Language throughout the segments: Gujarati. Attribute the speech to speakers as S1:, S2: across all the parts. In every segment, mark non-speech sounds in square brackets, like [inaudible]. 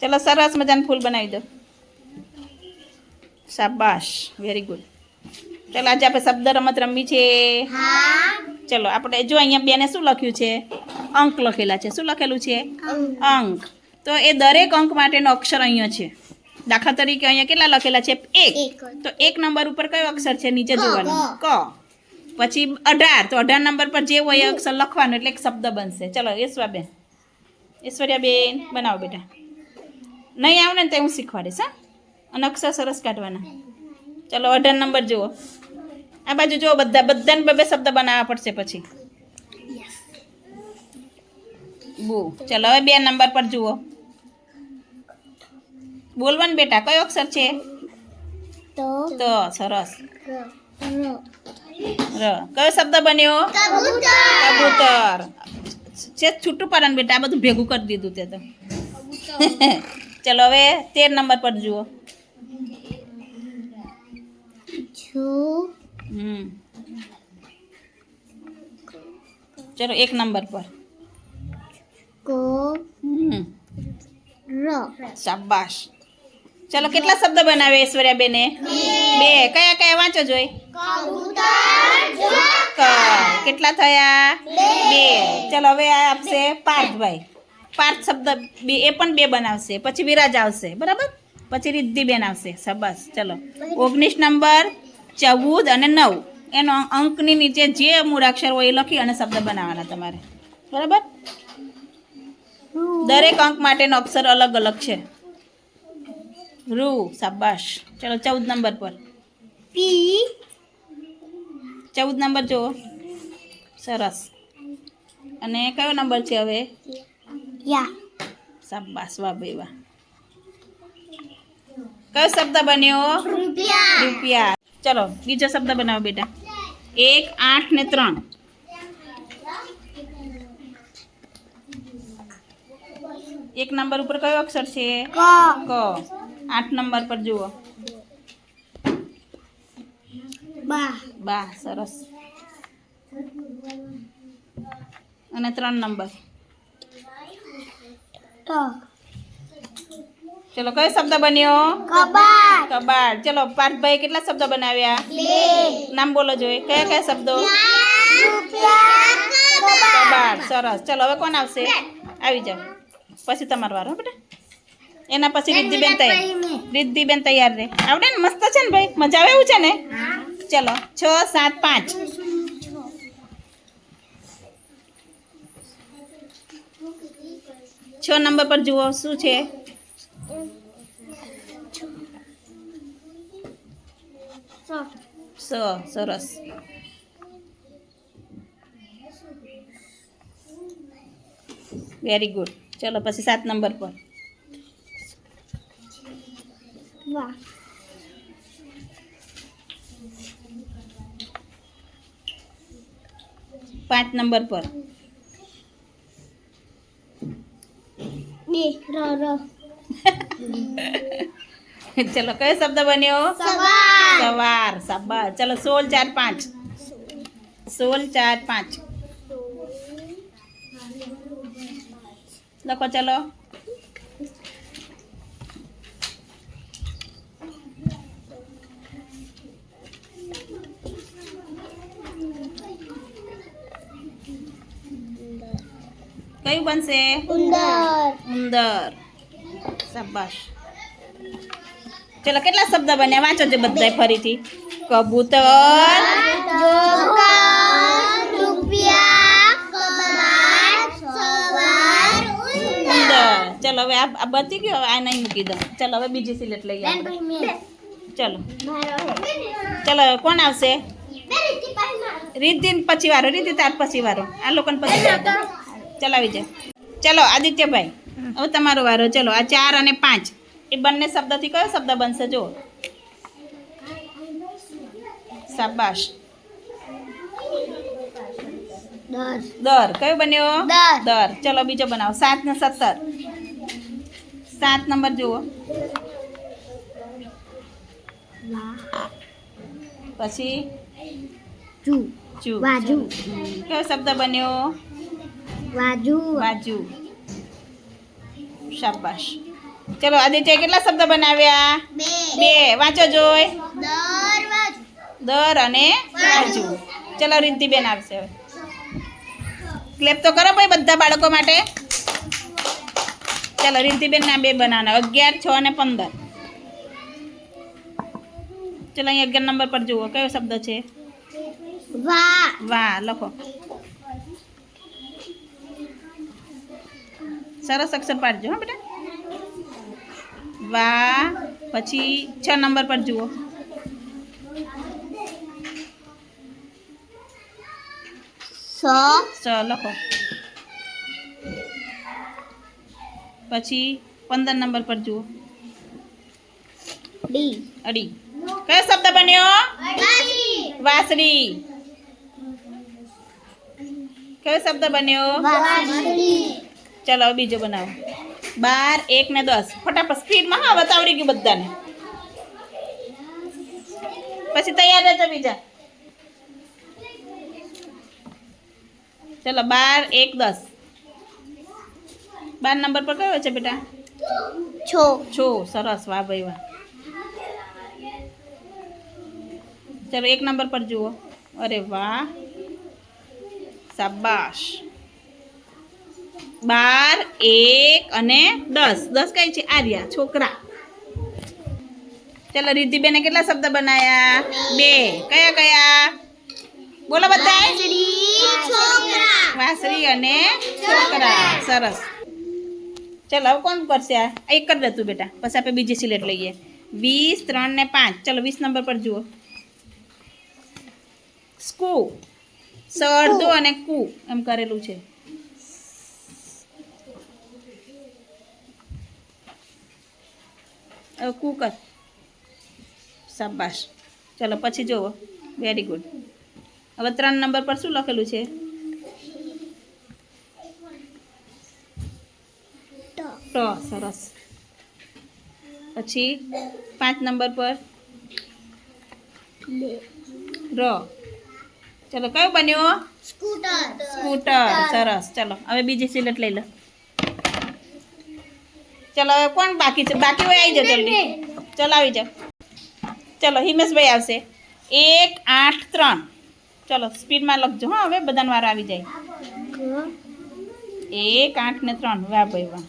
S1: ચલો સરસ મજાનું ફૂલ બનાવી દો. શાબાશ વેરી ગુડ ચલો આજે આપણે શબ્દ રમત રમવી છે. ચલો આપણે જો અહીંયા બેને શું લખ્યું છે? અંક લખેલા છે. શું લખેલું છે? અંક. તો એ દરેક અંક માટેનો અક્ષર અહીંયા છે. દાખલા તરીકે અહીંયા કેટલા લખેલા છે? એક. તો એક નંબર ઉપર કયો અક્ષર છે? નીચે જોવાનો. ક. પછી અઢાર. તો અઢાર નંબર પર જે હોય એ અક્ષર લખવાનો એટલે એક શબ્દ બનશે. ચલો ઈશ્વરબેન. ઈશ્વર્યાબેન બનાવો બેટા. નહીં આવડે ને તો હું શીખવાડીશ હા? અને અક્ષર સરસ કાઢવાના. ચલો અઢાર નંબર જુઓ. આ બાજુ જુઓ બધા બધાને બે બે શબ્દ બનાવવા પડશે પછી. બુ ચલો હવે બે નંબર પર જુઓ. બોલવાનું બેટા કયો અક્ષર છે?
S2: તો.
S1: તો સરસ.
S2: ર.
S1: ર. કયો શબ્દ બન્યો? કબૂતર. છે છૂટું પાડવાનું બેટા આ બધું ભેગું કરી દીધું તે તો. ચલો હવે તેર નંબર પર જુઓ. હમ. ચલો એક નંબર પર. હમ. શાબાશ. ચલો કેટલા શબ્દ બનાવે ઐશ્વર્યા બેને બે. કયા કયા? વાંચો જોઈ. કેટલા થયા? બે. ચલો હવે આ આપશે પાર્થભાઈ. પાર્થ શબ્દ બે એ પણ બે બનાવશે. પછી વિરાજ આવશે. બરાબર? પછી રિદ્ધિબેન આવશે. સબસ ચલો. ઓગણીસ નંબર ચૌદ અને નવ. એનો અંકની નીચે જે મૂળાક્ષર હોય એ લખી અને શબ્દ બનાવવાના તમારે. બરાબર? દરેક અંક માટેનો અક્ષર અલગ અલગ છે. રૂ. સાબાશ ચલો ચૌદ નંબર પર.
S2: પી.
S1: ચૌદ નંબર જુઓ. સરસ. અને કયો નંબર છે હવે?
S2: યા
S1: શાબાશ વાહ ભાઈ વાહ. કયો શબ્દ બન્યો?
S2: રૂપિયા.
S1: રૂપિયા. ચલો બીજો શબ્દ બનાવો બેટા. એક આઠ ને ત્રણ. એક નંબર ઉપર કયો અક્ષર છે?
S2: ક.
S1: આઠ નંબર પર જુઓ.
S2: બા.
S1: બા સરસ. અને ત્રણ નંબર. ચલો કયો શબ્દ બન્યો?
S2: કબાટ.
S1: કબાટ. ચલો પાર્થભાઈ કેટલા શબ્દ બનાવ્યા? નામ બોલો જોઈએ કયા કયા શબ્દો? કબાટ. સરસ. ચલો હવે કોણ આવશે? આવી જાઓ. પછી તમારો વારો બેટા. એના પછી રિદ્ધિબેન તૈયાર. રિદ્ધિબેન તૈયાર રે આવડે ને? મસ્ત છે ને ભાઈ? મજા આવે એવું છે ને? ચલો છ સાત પાંચ. છ નંબર પર જુઓ, શું છે? સરસ. વેરી ગુડ ચલો, પછી સાત નંબર પર. પાંચ નંબર પર
S2: બે ર ર [laughs]
S1: ચલો કયો શબ્દ બન્યો?
S2: સવાર.
S1: સવાર ચલો સોળ ચાર પાંચ. સોળ ચાર પાંચ. લખો ચલો. કયું બનશે?
S2: ઉંદર.
S1: ઉંદર. શાબાશ. ચલો કેટલા શબ્દ બન્યા? વાંચો જે બધાય ફરીથી. કબૂતર. ચલો હવે આ બચી ગયો? આ નહીં મૂકી દો ચલો હવે બીજી સિલેટ લઈ આપણે ચલો. ચલો કોણ આવશે? રિદ્ધિ પછી વારો રીતિ તાર પછી વારો. આ લોકોને પછી ચલાવી જાય ચલો આદિત્યભાઈ હવે તમારો વારો. ચલો આ ચાર અને પાંચ. એ બંને શબ્દથી કયો શબ્દ બનશે જુઓ. શાબાશ. દર. કયો બન્યો?
S2: દર.
S1: ચલો બીજો બનાવો. સાત ને સત્તર. સાત નંબર જુઓ. પછી?
S2: જુ.
S1: ચૂ
S2: વાજુ.
S1: કયો શબ્દ બન્યો?
S2: વાજુ
S1: શાબાશ. ચલો આદિત્ય કેટલા શબ્દ બનાવ્યા?
S2: બે.
S1: વાંચો જોઈ.
S2: દર
S1: દર અને બાજુ ચલો રિદ્ધિબેન આવશે હવે. ક્લેપ તો કરો ભાઈ બધા બાળકો માટે. ચલો રિદ્ધિબેન ના બે બનાવવાના અગિયાર છ અને પંદર. ચલો અહીં અગિયાર નંબર પર જુઓ. કયો શબ્દ છે?
S2: વા.
S1: વાહ લખો. સરસ અક્ષર પાડજો હા બેટા. વાહ પછી છ નંબર પર જુઓ.
S2: સ.
S1: લખો. પછી પંદર નંબર પર જુઓ.
S2: ડી.
S1: અડી. કયો શબ્દ બન્યો?
S2: વાસળી.
S1: કયો શબ્દ બન્યો?
S2: વાસળી.
S1: ચલો હવે બીજો બનાવો. બાર એક ને દસ. ફટાફટ સ્પીડમાં હા બતાવડી ગયું બધાને. પછી તૈયાર રહેજો બીજા. ચલો બાર એક દસ. બાર નંબર પર કયો છે બેટા?
S2: છો.
S1: છો. સરસ વાહ ભાઈ વાહ. ચલો એક નંબર પર જુઓ. અરે વાહ. શાબાશ. બાર, એક અને દસ. દસ કઈ છે? આર્યા, છોકરા. ચાલો, રિદ્ધિબેને કેટલા શબ્દ બનાયા? બે. કયા કયા? બોલો બધા વાસરી અને છોકરા. સરસ. ચાલો, હવે કોણ કરશે આ? એક કરી દે બેટા. પછી આપણે બીજી સિલેટ લઈએ. વીસ, ત્રણ ને પાંચ. ચલો, વીસ નંબર પર જુઓ. સ્કૂ સરદો અને કુ એમ કરેલું છે. હવે કુ કર શાબાશ ચલો પછી જુઓ વેરી ગુડ હવે ત્રણ નંબર પર શું લખેલું છે? ટ સરસ. પછી પાંચ નંબર પર? ર ચલો કયો બન્યો?
S2: સ્કૂટર
S1: સ્કૂટર સરસ. ચલો હવે બીજી સિલેટ લઈ લો. ચલો હવે કોણ બાકી છે? બાકી હોય આવી જાઓ જલ્દી. ચલો આવી જાઓ. ચલો હિમેશભાઈ આવશે. એક આઠ ત્રણ. ચલો સ્પીડમાં લખજો હા હવે બધાનો વાર આવી જાય. એક આઠ ને ત્રણ. વાહ ભાઈ વાહ.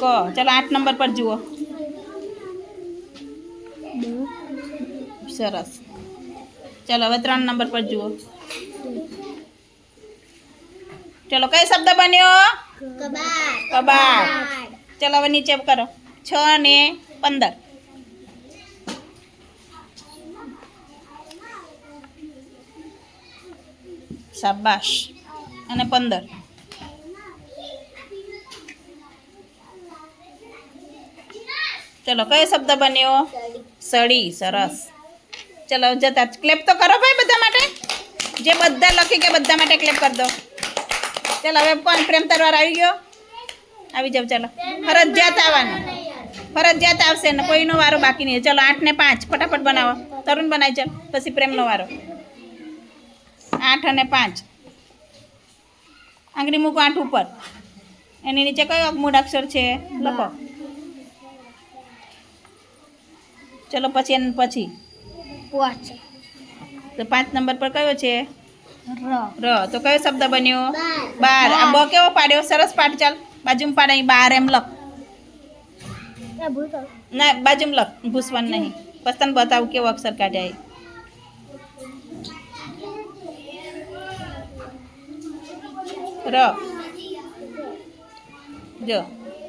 S1: ક ચલો આઠ નંબર પર જુઓ. સરસ. ચલો હવે ત્રણ નંબર પર જુઓ. ચલો કયો શબ્દ બન્યો?
S2: કબાટ.
S1: કબાટ. ચલો હવે નીચે કરો. છ ને પંદર. શાબાશ. અને પંદર. ચલો, કયો શબ્દ બન્યો? સળી, સરસ. ચલો, જતા ક્લેપ તો કરો ભાઈ બધા માટે. જે બધા લખી કે બધા માટે ક્લેપ કરી દો. ચલો, હવે કોણ પ્રેમ તરવાર આવી ગયો. આવી જાવ ચાલો. ફરજિયાત આવવાનું. ફરજિયાત આવશે ને કોઈનો વારો બાકી નહીં. ચાલો આઠ ને પાંચ. ફટાફટ બનાવો. તરુણ બનાવી ચાલ પછી પ્રેમનો વારો. આઠ અને પાંચ. આંગળી મૂકો આઠ ઉપર. એની નીચે કયો મૂળાક્ષર છે? લખો. ચલો પછી એને પછી.
S2: પાંચ.
S1: તો પાંચ નંબર પર કયો છે?
S2: ર.
S1: તો કયો શબ્દ બન્યો?
S2: બાર.
S1: આ બ કેવો પાડ્યો? સરસ પાડ ચાલ. બાજુમાં પાડ અહીં બાર એમ લખ ના બાજુમાં લખ ભૂસવાનું નહીં પછી તને બતાવું કેવો અક્ષર કાઢ્યા એ ર જો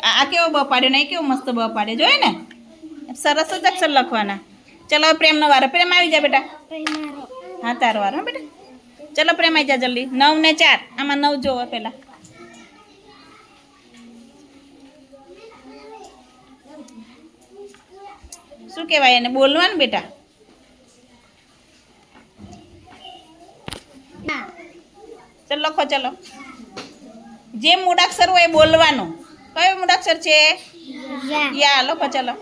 S1: આ આ કેવો બ પાડ્યો નહીં કેવો મસ્ત બ પાડ્યો જોયે ને સરસ જ અક્ષર લખવાના ચલો હવે પ્રેમનો વારો પ્રેમ આવી જા બેટા હા તારો વારો હા બેટા ચલો પ્રેમ આવી જા જલ્દી નવ ને ચાર આમાં નવ જોવો પહેલા શું કહેવાય એને? બોલવાનું બેટા. ચલો લખો ચલો. જે મૂળાક્ષર હોય એ બોલવાનું. કયો મૂળાક્ષર છે?
S2: યા.
S1: લખો ચલો.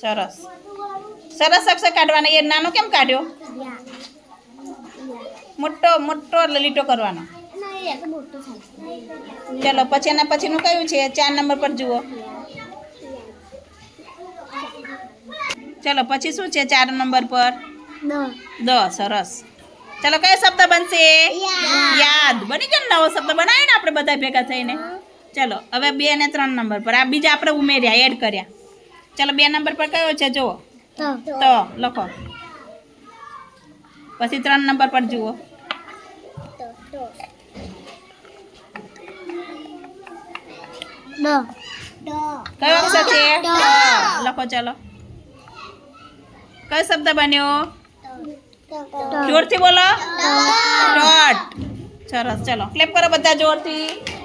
S1: સરસ. સરસ અક્ષર કાઢવાના. એ નાનો કેમ કાઢ્યો? મોટો મોટો લીટો કરવાનો. ચલો પછી એના પછીનું કયું છે? ચાર નંબર પર જુઓ. ચલો પછી શું છે ચાર નંબર પર? દ સરસ. ચલો કયો શબ્દ બનશે? યાદ. બની ગયો નવો શબ્દ? બનાવ્યો ને આપણે બધા ભેગા થઈને? ચલો હવે બે ને ત્રણ નંબર પર. આ બીજા આપણે ઉમેર્યા એડ કર્યા. ચલો બે નંબર પર કયો છે? જુઓ. તો. લખો. પછી ત્રણ નંબર પર જુઓ. કયો અક્ષર છે લખો ચાલો કયો શબ્દ બન્યો જોરથી બોલો ડોટ સરસ ચલો ક્લેપ કરો બધા જોરથી